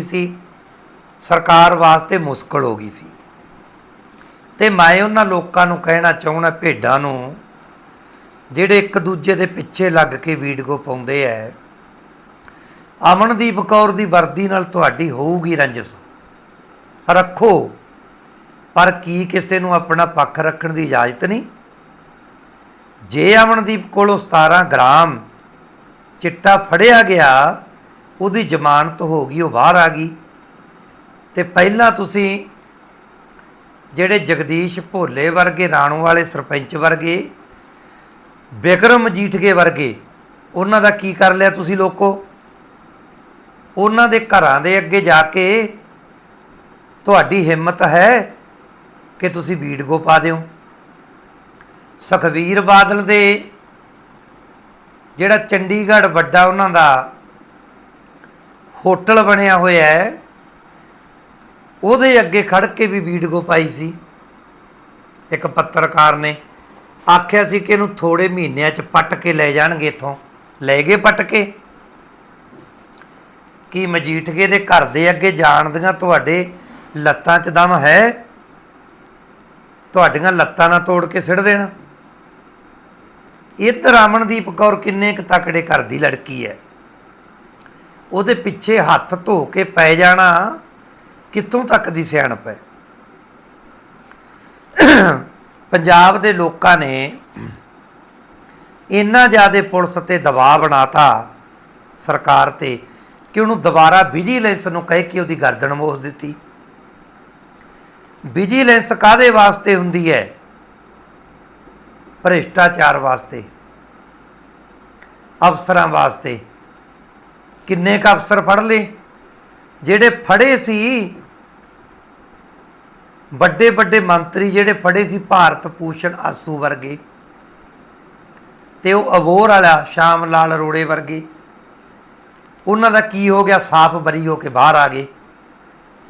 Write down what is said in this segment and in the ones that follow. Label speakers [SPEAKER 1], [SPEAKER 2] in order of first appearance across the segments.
[SPEAKER 1] ਸੀ। ਸਰਕਾਰ ਵਾਸਤੇ ਮੁਸ਼ਕਲ ਹੋ ਗਈ ਸੀ। ਤੇ ਮੈਂ ਉਹਨਾਂ ਲੋਕਾਂ ਨੂੰ ਕਹਿਣਾ ਚਾਹੁੰਦਾ, ਭੇਡਾਂ ਨੂੰ, ਜਿਹੜੇ ਇੱਕ ਦੂਜੇ ਦੇ ਪਿੱਛੇ ਲੱਗ ਕੇ ਵੀਡੀਓ ਪਾਉਂਦੇ ਐ, ਅਮਨਦੀਪ ਕੌਰ ਦੀ ਵਰਦੀ ਨਾਲ ਤੁਹਾਡੀ ਹੋਊਗੀ ਰੰਜਸ। ਰੱਖੋ, ਪਰ ਕੀ ਕਿਸੇ ਨੂੰ ਆਪਣਾ ਪੱਖ ਰੱਖਣ ਦੀ ਇਜਾਜ਼ਤ ਨਹੀਂ? ਜੇ ਅਮਨਦੀਪ ਕੋਲੋਂ 17 ਗ੍ਰਾਮ ਚਿੱਟਾ ਫੜਿਆ ਗਿਆ ਉਹਦੀ ਜ਼ਮਾਨਤ ਹੋ ਗਈ, ਉਹ ਬਾਹਰ ਆ ਗਈ। ਤੇ ਪਹਿਲਾਂ ਤੁਸੀਂ ਜਿਹੜੇ ਜਗਦੀਸ਼ ਭੋਲੇ ਵਰਗੇ, ਰਾਣੂ ਵਾਲੇ ਸਰਪੰਚ ਵਰਗੇ, ਬਿਕਰਮ ਜੀਠਗੇ ਵਰਗੇ, ਉਹਨਾਂ ਦਾ ਕੀ ਕਰ ਲਿਆ ਤੁਸੀਂ ਲੋਕੋ? ਉਹਨਾਂ ਦੇ ਘਰਾਂ ਦੇ ਅੱਗੇ ਜਾ ਕੇ ਤੁਹਾਡੀ ਹਿੰਮਤ ਹੈ ਕਿ ਤੁਸੀਂ ਵੀਡੀਓ ਪਾ ਦਿਓ। ਸੁਖਵੀਰ ਬਾਦਲ ਦੇ ਜਿਹੜਾ ਚੰਡੀਗੜ੍ਹ ਵੱਡਾ ਉਹਨਾਂ ਦਾ ਹੋਟਲ ਬਣਿਆ ਹੋਇਆ ਹੈ। ਉਹਦੇ ਅੱਗੇ ਖੜ ਕੇ ਵੀ ਵੀਡੀਓ ਪਾਈ ਸੀ। ਇੱਕ ਪੱਤਰਕਾਰ ਨੇ ਆਖਿਆ ਸੀ ਕਿ ਇਹਨੂੰ ਥੋੜੇ ਮਹੀਨਿਆਂ 'ਚ ਪੱਟ ਕੇ ਲੈ ਜਾਣਗੇ ਇੱਥੋਂ। ਲੈ ਗਏ ਪੱਟ ਕੇ? ਕੀ ਮਜੀਠਗੇ ਦੇ ਘਰ ਦੇ ਅੱਗੇ ਜਾਣ ਦੀਆਂ ਤੁਹਾਡੇ ਲੱਤਾਂ 'ਚ ਦਮ ਹੈ? ਤੁਹਾਡੀਆਂ ਲੱਤਾਂ ਨਾ ਤੋੜ ਕੇ ਸਿੱਟ ਦੇਣਾ। ਇਹ ਤਾਂ ਰਮਨਦੀਪ ਕੌਰ ਕਿੰਨੇ ਕੁ ਤਕੜੇ ਘਰ ਦੀ ਲੜਕੀ ਹੈ। ਉਹਦੇ ਪਿੱਛੇ ਹੱਥ ਧੋ ਕੇ ਪੈ ਜਾਣਾ, ਕਿੱਥੋਂ ਤੱਕ ਦੀ ਸਿਆਣਪ ਹੈ? ਪੰਜਾਬ ਦੇ ਲੋਕਾਂ ਨੇ ਇੰਨਾ ਜ਼ਿਆਦਾ ਪੁਲਿਸ ਤੇ ਦਬਾਅ ਬਣਾਤਾ ਸਰਕਾਰ ਤੇ ਕਿ ਉਹਨੂੰ ਦੁਬਾਰਾ ਵਿਜੀਲੈਂਸ ਨੂੰ ਕਹਿ ਕੇ ਉਹਦੀ ਗਰਦਨ ਮੋਸ ਦਿੱਤੀ। ਵਿਜੀਲੈਂਸ ਕਾਦੇ ਵਾਸਤੇ ਹੁੰਦੀ ਹੈ? ਭ੍ਰਿਸ਼ਟਾਚਾਰ ਵਾਸਤੇ, ਅਫਸਰਾਂ ਵਾਸਤੇ ਕਿੰਨੇ ਕ ਅਫਸਰ ਫੜ ਲਏ? ਜਿਹੜੇ ਫੜੇ ਸੀ, ਵੱਡੇ ਵੱਡੇ ਮੰਤਰੀ ਜਿਹੜੇ ਫੜੇ ਸੀ ਭਾਰਤ ਭੂਸ਼ਣ ਆਸੂ ਵਰਗੇ ਤੇ ਉਹ ਅਬੋਰ ਵਾਲਾ, ਸ਼ਾਮ ਲਾਲ ਅਰੋੜੇ ਵਰਗੇ। ਉਹਨਾਂ ਦਾ ਕੀ ਹੋ ਗਿਆ? ਸਾਫ਼ ਬਰੀ ਹੋ ਕੇ ਬਾਹਰ ਆ ਗਏ।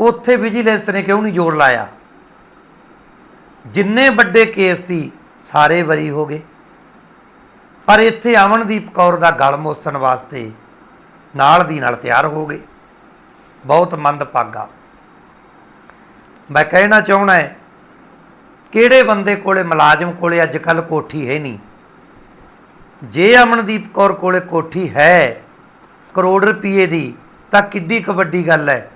[SPEAKER 1] ਉੱਥੇ ਵਿਜੀਲੈਂਸ ਨੇ ਕਿਉਂ ਨਹੀਂ ਜੋਰ ਲਾਇਆ? ਜਿੰਨੇ ਵੱਡੇ ਕੇਸ ਸੀ, ਸਾਰੇ ਬਰੀ ਹੋ ਗਏ। ਪਰ ਇੱਥੇ ਅਮਨਦੀਪ ਕੌਰ ਦਾ ਗਲ ਮੋਸਣ ਵਾਸਤੇ ਨਾਲ ਦੀ ਨਾਲ ਤਿਆਰ ਹੋ ਗਏ। ਬਹੁਤ ਮੰਦਭਾਗਾ ਮੈਂ ਕਹਿਣਾ ਚਾਹਣਾ ਹੈ, ਕਿਹੜੇ ਬੰਦੇ ਕੋਲੇ ਮੁਲਾਜ਼ਮ ਕੋਲੇ ਅੱਜ ਕੱਲ ਕੋਠੀ ਹੈ ਨਹੀਂ? ਜੇ ਅਮਨਦੀਪ ਕੌਰ ਕੋਲੇ ਕੋਠੀ ਹੈ, ਕਰੋੜ ਰੁਪਏ ਦੀ, ਤਾਂ ਕਿੱਡੀ ਕੁ ਵੱਡੀ ਗੱਲ ਹੈ।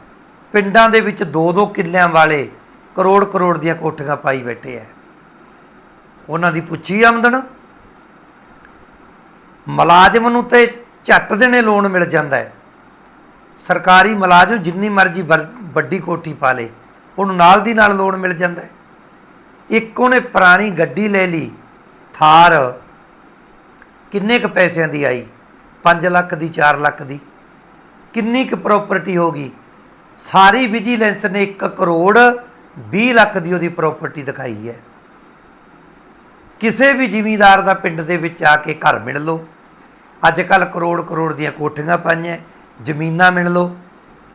[SPEAKER 1] ਪਿੰਡਾਂ ਦੇ ਵਿੱਚ 2-2 ਕਿੱਲਿਆਂ ਵਾਲੇ ਕਰੋੜ ਕਰੋੜ ਦੀਆਂ ਕੋਠੀਆਂ ਪਾਈ ਬੈਠੇ ਐ ਉਹਨਾਂ ਦੀ ਪੁੱਛੀ ਆਮਦਨ ਮੁਲਾਜ਼ਮ ਨੂੰ ਤੇ ਝੱਟ ਦੇਣੇ ਲੋਨ ਮਿਲ ਜਾਂਦਾ ਹੈ। ਸਰਕਾਰੀ ਮੁਲਾਜ਼ਮ ਜਿੰਨੀ ਮਰਜ਼ੀ ਵਰ- ਵੱਡੀ ਕੋਠੀ ਪਾ ਲੇ, ਉਹਨੂੰ ਨਾਲ ਦੀ ਨਾਲ ਲੋਨ ਮਿਲ ਜਾਂਦਾ ਹੈ। ਇੱਕ ਉਹਨੇ ਪੁਰਾਣੀ ਗੱਡੀ ਲੈ ਲਈ, ਥਾਰ। ਕਿੰਨੇ ਕ ਪੈਸਿਆਂ ਦੀ ਆਈ? 5 ਲੱਖ ਦੀ 4 ਲੱਖ ਦੀ। ਕਿੰਨੀ ਕ ਪ੍ਰਾਪਰਟੀ ਹੋਗੀ ਸਾਰੀ ਵਿਜੀਲੈਂਸ ਨੇ 1 ਕਰੋੜ 20 ਲੱਖ ਦੀ ਉਹਦੀ ਪ੍ਰਾਪਰਟੀ ਦਿਖਾਈ ਹੈ। ਕਿਸੇ ਵੀ ਜ਼ਿਮੀਂਦਾਰ ਦਾ ਪਿੰਡ ਦੇ ਵਿੱਚ ਆ ਕੇ ਘਰ ਮਿਲ ਲਓ। ਅੱਜ ਕੱਲ ਕਰੋੜ ਕਰੋੜ ਦੀਆਂ ਕੋਠੀਆਂ ਪਾਈਆਂ, ਜ਼ਮੀਨਾਂ ਮਿਲ ਲਓ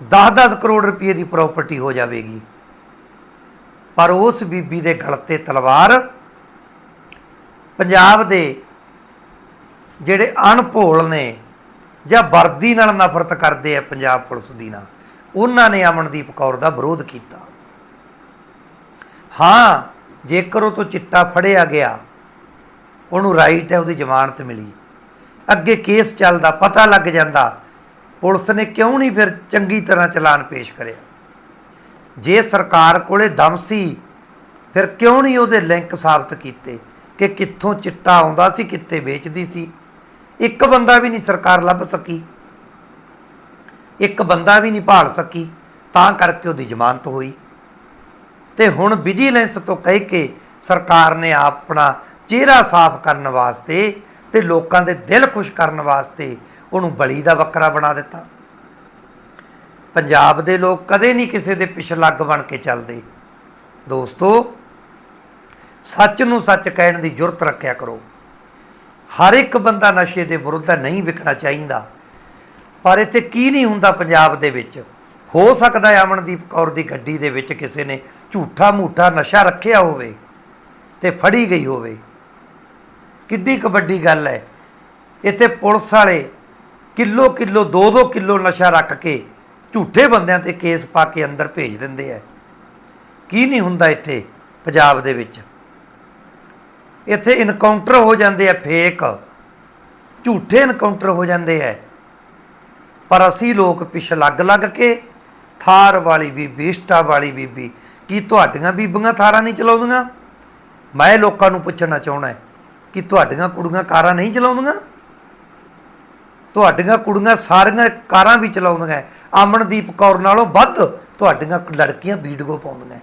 [SPEAKER 1] 10-10 ਕਰੋੜ ਰੁਪਏ ਦੀ ਪ੍ਰਾਪਰਟੀ ਹੋ ਜਾਵੇਗੀ। ਪਰ ਉਸ ਬੀਬੀ ਦੇ ਗਲ ਤੇ ਤਲਵਾਰ, ਪੰਜਾਬ ਦੇ ਜਿਹੜੇ ਅਣਭੋਲ ਨੇ ਜਾਂ ਵਰਦੀ ਨਾਲ ਨਫ਼ਰਤ ਕਰਦੇ ਆ ਪੰਜਾਬ ਪੁਲਿਸ ਦੀ ਨਾਲ ਉਹਨਾਂ ਨੇ ਅਮਨਦੀਪ ਕੌਰ ਦਾ ਵਿਰੋਧ ਕੀਤਾ। ਹਾਂ, ਜੇਕਰ ਉਹ ਤੋਂ ਚਿੱਟਾ ਫੜਿਆ ਗਿਆ, ਉਹਨੂੰ ਰਾਈਟ ਹੈ, ਉਹਦੀ ਜ਼ਮਾਨਤ ਮਿਲੀ। ਅੱਗੇ ਕੇਸ ਚੱਲਦਾ, ਪਤਾ ਲੱਗ ਜਾਂਦਾ। ਪੁਲਿਸ ਨੇ ਕਿਉਂ ਨਹੀਂ ਫਿਰ ਚੰਗੀ ਤਰ੍ਹਾਂ ਚਲਾਨ ਪੇਸ਼ ਕਰਿਆ? ਜੇ ਸਰਕਾਰ ਕੋਲੇ ਦਮ ਸੀ, ਫਿਰ ਕਿਉਂ ਨਹੀਂ ਉਹਦੇ ਲਿੰਕ ਸਾਬਤ ਕੀਤੇ? ਕਿ ਕਿੱਥੋਂ ਚਿੱਟਾ ਆਉਂਦਾ ਸੀ, ਕਿੱਥੇ ਵੇਚਦੀ ਸੀ? ਇੱਕ ਬੰਦਾ ਵੀ ਨਹੀਂ ਸਰਕਾਰ ਲੱਭ ਸਕੀ। ਇੱਕ ਬੰਦਾ ਵੀ ਨਹੀਂ ਭਾਲ ਸਕੀ, ਤਾਂ ਕਰਕੇ ਉਹਦੀ ਜ਼ਮਾਨਤ ਹੋਈ। ਤੇ ਹੁਣ ਵਿਜੀਲੈਂਸ ਤੋਂ ਕਹਿ ਕੇ ਸਰਕਾਰ ਨੇ ਆਪਣਾ ਚਿਹਰਾ ਸਾਫ਼ ਕਰਨ ਵਾਸਤੇ ਤੇ ਲੋਕਾਂ ਦੇ ਦਿਲ ਖੁਸ਼ ਕਰਨ ਵਾਸਤੇ ਉਹਨੂੰ ਬਲੀ ਦਾ ਬੱਕਰਾ ਬਣਾ ਦਿੱਤਾ। ਪੰਜਾਬ ਦੇ ਲੋਕ ਕਦੇ ਨਹੀਂ ਕਿਸੇ ਦੇ ਪਿੱਛੇ ਲੱਗ ਬਣ ਕੇ ਚੱਲਦੇ। ਦੋਸਤੋ, ਸੱਚ ਨੂੰ ਸੱਚ ਕਹਿਣ ਦੀ ਜੁਰਤ ਰੱਖਿਆ ਕਰੋ। ਹਰ ਇੱਕ ਬੰਦਾ ਨਸ਼ੇ ਦੇ ਵਿਰੁੱਧ ਨਹੀਂ ਵਿਕਣਾ ਚਾਹੀਦਾ। ਪਰ ਇੱਥੇ ਕੀ ਨਹੀਂ ਹੁੰਦਾ ਪੰਜਾਬ ਦੇ ਵਿੱਚ? ਹੋ ਸਕਦਾ ਹੈ ਅਮਨਦੀਪ ਕੌਰ ਦੀ ਗੱਡੀ ਦੇ ਵਿੱਚ ਕਿਸੇ ਨੇ ਝੂਠਾ ਮੂਠਾ ਨਸ਼ਾ ਰੱਖਿਆ ਹੋਵੇ ਤੇ ਫੜੀ ਗਈ ਹੋਵੇ। ਕਿੱਡੀ ਕਬੱਡੀ ਗੱਲ ਹੈ। ਇੱਥੇ ਪੁਲਿਸ ਵਾਲੇ ਕਿਲੋ ਕਿਲੋ 2-2 ਕਿਲੋ ਨਸ਼ਾ ਰੱਖ ਕੇ ਝੂਠੇ ਬੰਦਿਆਂ ਤੇ ਕੇਸ ਪਾ ਕੇ ਅੰਦਰ ਭੇਜ ਦਿੰਦੇ ਆ। ਕੀ ਨਹੀਂ ਹੁੰਦਾ ਇੱਥੇ ਪੰਜਾਬ ਦੇ ਵਿੱਚ। ਇੱਥੇ ਇਨਕਾਊਂਟਰ ਹੋ ਜਾਂਦੇ ਆ ਫੇਕ ਝੂਠੇ ਇਨਕਾਊਂਟਰ ਹੋ ਜਾਂਦੇ ਆ। ਪਰ ਅਸੀਂ ਲੋਕ ਪਿੱਛੇ ਲੱਗ ਲੱਗ ਕੇ ਥਾਰ ਵਾਲੀ ਬੀਬੀ, ਇਸ਼ਟਾ ਵਾਲੀ ਬੀਬੀ, ਕੀ ਤੁਹਾਡੀਆਂ ਬੀਬੀਆਂ ਥਾਰਾਂ ਨਹੀਂ ਚਲਾਉਂਦੀਆਂ? ਮੈਂ ਲੋਕਾਂ ਨੂੰ ਪੁੱਛਣਾ ਚਾਹਣਾ ਕਿ ਤੁਹਾਡੀਆਂ ਕੁੜੀਆਂ ਕਾਰਾਂ ਨਹੀਂ ਚਲਾਉਂਦੀਆਂ? ਤੁਹਾਡੀਆਂ ਕੁੜੀਆਂ ਸਾਰੀਆਂ ਕਾਰਾਂ ਵੀ ਚਲਾਉਂਦੀਆਂ ਅਮਨਦੀਪ ਕੌਰ ਨਾਲੋਂ ਵੱਧ ਤੁਹਾਡੀਆਂ ਲੜਕੀਆਂ ਵੀਡੀਓ ਪਾਉਂਦੀਆਂ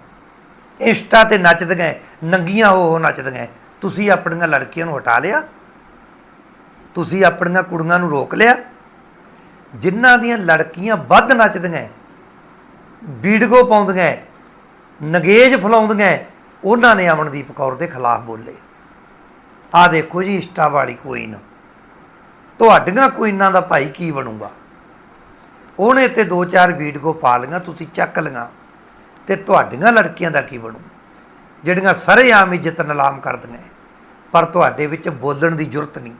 [SPEAKER 1] ਇੰਸਟਾ ਤੇ ਨੱਚਦੀਆਂ ਹੈ, ਨੰਗੀਆਂ ਹੋ ਹੋ ਨੱਚਦੀਆਂ ਹੈ। ਤੁਸੀਂ ਆਪਣੀਆਂ ਲੜਕੀਆਂ ਨੂੰ ਹਟਾ ਲਿਆ? ਤੁਸੀਂ ਆਪਣੀਆਂ ਕੁੜੀਆਂ ਨੂੰ ਰੋਕ ਲਿਆ? ਜਿਨ੍ਹਾਂ ਦੀਆਂ ਲੜਕੀਆਂ ਵੱਧ ਨੱਚਦੀਆਂ ਹੈ, ਵੀਡੀਓ ਪਾਉਂਦੀਆਂ ਨਗੇਜ ਫਲਾਉਂਦੀਆਂ ਉਹਨਾਂ ਨੇ ਅਮਨਦੀਪ ਕੌਰ ਦੇ ਖਿਲਾਫ ਬੋਲੇ। ਆ ਦੇਖੋ ਜੀ, ਇਸ਼ਟਾ ਵਾਲੀ ਕੋਇਨ ਤੁਹਾਡੀਆਂ ਕੋਇਨਾਂ ਦਾ ਭਾਈ ਕੀ ਬਣੂਗਾ? ਉਹਨੇ ਤੇ ਦੋ ਚਾਰ ਵੀਡੀਓ ਪਾ ਲਈਆਂ ਤੁਸੀਂ ਚੱਕ ਲਈਆਂ ਤੇ ਤੁਹਾਡੀਆਂ ਲੜਕੀਆਂ ਦਾ ਕੀ ਬਣੂ? ਜਿਹੜੀਆਂ ਸਾਰੇ ਆਮ ਇੱਜ਼ਤ ਨਿਲਾਮ ਕਰਦੀਆਂ ਪਰ ਤੁਹਾਡੇ ਵਿੱਚ ਬੋਲਣ ਦੀ ਜ਼ਰੂਰਤ ਨਹੀਂ।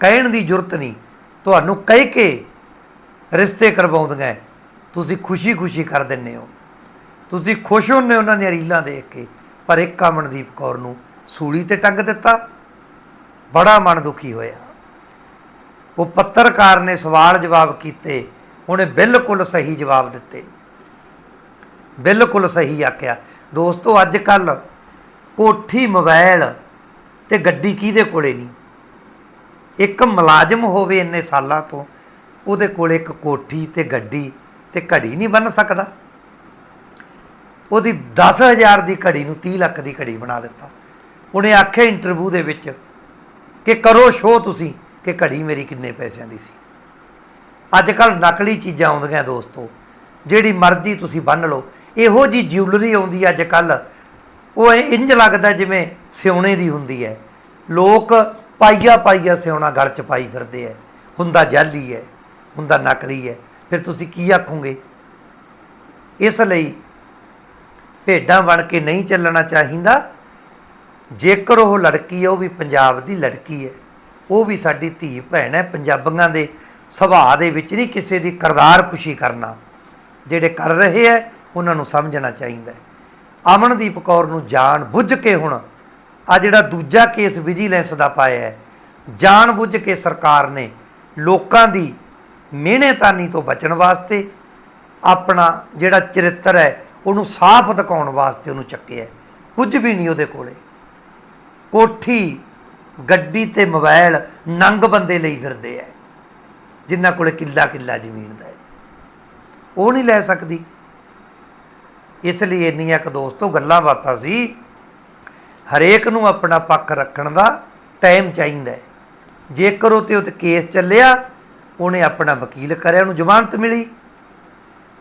[SPEAKER 1] ਕਹਿਣ ਦੀ ਜ਼ਰੂਰਤ ਨਹੀਂ। ਤੁਹਾਨੂੰ ਕਹਿ ਕੇ ਰਿਸ਼ਤੇ ਕਰਵਾਉਂਦੀਆਂ ਤੁਸੀਂ ਖੁਸ਼ੀ-ਖੁਸ਼ੀ ਕਰ ਦਿੰਦੇ ਹੋ। ਤੁਸੀਂ ਖੁਸ਼ ਹੁੰਦੇ ਹੋ ਉਹਨਾਂ ਦੀਆਂ ਰੀਲਾਂ ਦੇਖ ਕੇ। ਪਰ ਇੱਕ ਅਮਨਦੀਪ ਕੌਰ ਨੂੰ ਸੂਲੀ ਤੇ ਟੰਗ ਦਿੱਤਾ। ਬੜਾ ਮਨ ਦੁਖੀ ਹੋਇਆ। ਉਹ ਪੱਤਰਕਾਰ ਨੇ ਸਵਾਲ ਜਵਾਬ ਕੀਤੇ, ਉਹਨੇ ਬਿਲਕੁਲ ਸਹੀ ਜਵਾਬ ਦਿੱਤੇ। ਬਿਲਕੁਲ ਸਹੀ ਆਖਿਆ, ਦੋਸਤੋ ਅੱਜ ਕੱਲ ਕੋਠੀ ਮੋਬਾਈਲ ਤੇ ਗੱਡੀ ਕਿਹਦੇ ਕੋਲੇ ਨਹੀਂ? ਇੱਕ ਮੁਲਾਜ਼ਮ ਹੋਵੇ ਇੰਨੇ ਸਾਲਾਂ ਤੋਂ, ਉਹਦੇ ਕੋਲ ਇੱਕ ਕੋਠੀ ਤੇ ਗੱਡੀ ਤੇ ਘੜੀ ਨਹੀਂ ਬਣ ਸਕਦਾ। ਉਹਦੀ 10000 ਦੀ ਘੜੀ ਨੂੰ 30 ਲੱਖ ਦੀ ਘੜੀ ਬਣਾ ਦਿੱਤਾ। ਉਹਨੇ ਆਖਿਆ ਇੰਟਰਵਿਊ ਦੇ ਵਿੱਚ ਕਿ ਕਰੋ ਸ਼ੋਅ ਤੁਸੀਂ ਕਿ ਘੜੀ ਮੇਰੀ ਕਿੰਨੇ ਪੈਸਿਆਂ ਦੀ ਸੀ। ਅੱਜ ਕੱਲ ਨਕਲੀ ਚੀਜ਼ਾਂ ਆਉਂਦੀਆਂ ਦੋਸਤੋ। ਜਿਹੜੀ ਮਰਜ਼ੀ ਤੁਸੀਂ ਬੰਨ ਲਓ। ਇਹੋ ਜੀ ਜਿਊਲਰੀ ਆਉਂਦੀ ਅੱਜ ਕੱਲ ਉਹ ਇਹ ਇੰਜ ਲੱਗਦਾ ਜਿਵੇਂ ਸਿਉਣੇ ਦੀ ਹੁੰਦੀ ਹੈ ਲੋਕ ਪਾਈਆ ਪਾਈਆ ਸਿਉਣਾ ਗਲ ਚ ਪਾਈ ਫਿਰਦੇ ਐ। ਹੁੰਦਾ ਜਾਲੀ ਹੈ ਹੁੰਦਾ ਨਕਲੀ ਹੈ ਫਿਰ ਤੁਸੀਂ ਕੀ ਆਖੋਗੇ? ਇਸ ਲਈ ਭੇਡਾਂ ਬਣ ਕੇ ਨਹੀਂ ਚੱਲਣਾ ਚਾਹੀਦਾ। ਜੇਕਰ ਉਹ ਲੜਕੀ ਹੈ ਉਹ ਵੀ ਪੰਜਾਬ ਦੀ ਲੜਕੀ ਹੈ। ਉਹ ਵੀ ਸਾਡੀ ਧੀ ਭੈਣ ਹੈ। ਪੰਜਾਬੀਆਂ ਦੇ ਸੁਭਾਅ ਦੇ ਵਿੱਚ ਨਹੀਂ ਕਿਸੇ ਦੀ ਕਰਦਾਰ ਖੁਸ਼ੀ ਕਰਨਾ। ਜਿਹੜੇ ਕਰ ਰਹੇ ਹੈ, ਉਹਨਾਂ ਨੂੰ ਸਮਝਣਾ ਚਾਹੀਦਾ ਹੈ। ਅਮਨਦੀਪ ਕੌਰ ਨੂੰ ਜਾਣ ਬੁੱਝ ਕੇ ਹੁਣ ਆ ਜਿਹੜਾ ਦੂਜਾ ਕੇਸ ਵਿਜੀਲੈਂਸ ਦਾ ਪਾਇਆ ਹੈ, ਜਾਣ ਬੁੱਝ ਕੇ ਸਰਕਾਰ ਨੇ ਲੋਕਾਂ ਦੀ ਮਿਹਨਤਾਨੀ ਤੋਂ ਬਚਣ ਵਾਸਤੇ ਆਪਣਾ ਜਿਹੜਾ ਚਰਿੱਤਰ ਹੈ, ਉਹਨੂੰ ਸਾਫ਼ ਦਿਖਾਉਣ ਵਾਸਤੇ ਉਹਨੂੰ ਚੱਕਿਆ ਕੁਝ ਵੀ ਨਹੀਂ ਉਹਦੇ ਕੋਲੇ। ਕੋਠੀ, ਗੱਡੀ ਤੇ ਮੋਬਾਈਲ ਨੰਗ ਬੰਦੇ ਲਈ ਫਿਰਦੇ ਐ। ਜਿਨ੍ਹਾਂ ਕੋਲੇ ਕਿੱਲਾ ਕਿੱਲਾ ਜ਼ਮੀਨ ਦਾ ਹੈ ਉਹ ਨਹੀਂ ਲੈ ਸਕਦੀ। ਇਸ ਲਈ ਇੰਨੀਆਂ ਇੱਕ ਦੋਸਤੋ ਗੱਲਾਂ ਬਾਤਾਂ ਸੀ। ਹਰੇਕ ਨੂੰ ਆਪਣਾ ਪੱਖ ਰੱਖਣ ਦਾ ਟਾਈਮ ਚਾਹੀਦਾ ਜੇਕਰ ਉਹ ਤੇ ਉੱਤੇ ਕੇਸ ਚੱਲਿਆ, ਉਹਨੇ ਆਪਣਾ ਵਕੀਲ ਕਰਿਆ, ਉਹਨੂੰ ਜ਼ਮਾਨਤ ਮਿਲੀ।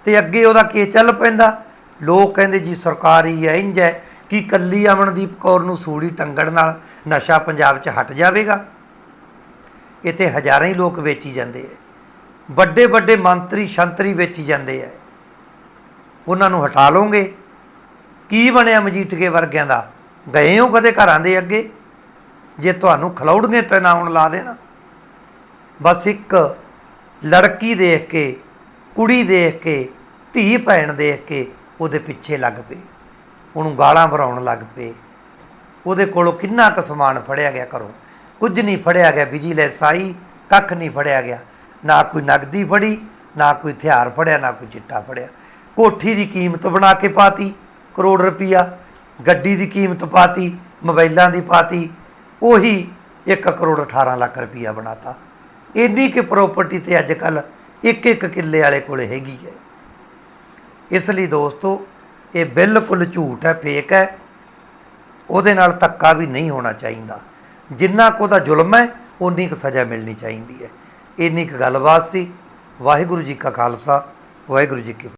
[SPEAKER 1] ਤੇ ਅੱਗੇ ਉਹਦਾ ਕੇਸ ਚੱਲ ਪੈਂਦਾ। ਲੋਕ ਕਹਿੰਦੇ ਜੀ ਸਰਕਾਰੀ ਹੈ ਇੰਜ ਹੈ ਕਿ ਕੱਲੀ ਅਮਨਦੀਪ ਕੌਰ ਨੂੰ ਸੂਲੀ ਟੰਗਣ ਨਾਲ ਨਸ਼ਾ ਪੰਜਾਬ 'ਚ ਹਟ ਜਾਵੇਗਾ? ਇੱਥੇ ਹਜ਼ਾਰਾਂ ਹੀ ਲੋਕ ਵੇਚੀ ਜਾਂਦੇ ਐ। ਵੱਡੇ ਵੱਡੇ ਮੰਤਰੀ ਸ਼ੰਤਰੀ ਵੇਚੀ ਜਾਂਦੇ ਐ। ਉਹਨਾਂ ਨੂੰ ਹਟਾ ਲੋਗੇ ਕੀ ਬਣਿਆ ਮਜੀਠਕੇ ਵਰਗਿਆਂ ਦਾ? ਗਏ ਹੋ ਕਦੇ ਘਰਾਂ ਦੇ ਅੱਗੇ? ਜੇ ਤੁਹਾਨੂੰ ਖਲੌੜਗੇ ਤਨਾਉਣ ਲਾ ਦੇਣਾ। ਬਸ ਇੱਕ ਲੜਕੀ ਦੇਖ ਕੇ, ਕੁੜੀ ਦੇਖ ਕੇ, ਧੀ ਭੈਣ ਦੇਖ ਕੇ ਉਹਦੇ ਪਿੱਛੇ ਲੱਗ ਪਏ। ਉਹਨੂੰ ਗਾਲਾਂ ਭਰਾਉਣ ਲੱਗ ਪਏ। ਉਹਦੇ ਕੋਲੋਂ ਕਿੰਨਾ ਕੁ ਸਮਾਨ ਫੜਿਆ ਗਿਆ ਕਰੋ ਕੁਝ ਨਹੀਂ ਫੜਿਆ ਗਿਆ, ਵਿਜੀਲੈਂਸ ਆਈ, ਕੱਖ ਨਹੀਂ ਫੜਿਆ ਗਿਆ। ਨਾ ਕੋਈ ਨਗਦੀ ਫੜੀ, ਨਾ ਕੋਈ ਹਥਿਆਰ ਫੜਿਆ, ਨਾ ਕੋਈ ਚਿੱਟਾ ਫੜਿਆ। ਕੋਠੀ ਦੀ ਕੀਮਤ ਬਣਾ ਕੇ ਪਾਤੀ, ਕਰੋੜ ਰੁਪਈਆ। ਗੱਡੀ ਦੀ ਕੀਮਤ ਪਾਤੀ, ਮੋਬਾਈਲਾਂ ਦੀ ਪਾਤੀ। ਉਹੀ 1 ਕਰੋੜ 18 ਲੱਖ ਰੁਪਈਆ ਬਣਾਤਾ। ਇੰਨੀ ਕਿ ਪ੍ਰਾਪਰਟੀ ਤੇ ਅੱਜ ਕੱਲ ਇੱਕ ਇੱਕ ਕਿੱਲੇ ਵਾਲੇ ਕੋਲੇ ਹੈਗੀ ਹੈ। ਇਸ ਲਈ ਦੋਸਤੋ ਇਹ ਬਿਲਕੁਲ ਝੂਠ ਹੈ ਫੇਕ ਹੈ। ਉਹਦੇ ਨਾਲ ਧੱਕਾ ਵੀ ਨਹੀਂ ਹੋਣਾ ਚਾਹੀਦਾ। ਜਿੰਨਾ ਕੁ ਉਹਦਾ ਜ਼ੁਲਮ ਹੈ ਉਨੀ ਕੁ ਸਜ਼ਾ ਮਿਲਣੀ ਚਾਹੀਦੀ ਹੈ। ਇੰਨੀ ਕੁ ਗੱਲਬਾਤ ਸੀ। ਵਾਹਿਗੁਰੂ ਜੀ ਕਾ ਖਾਲਸਾ, ਵਾਹਿਗੁਰੂ ਜੀ ਕੀ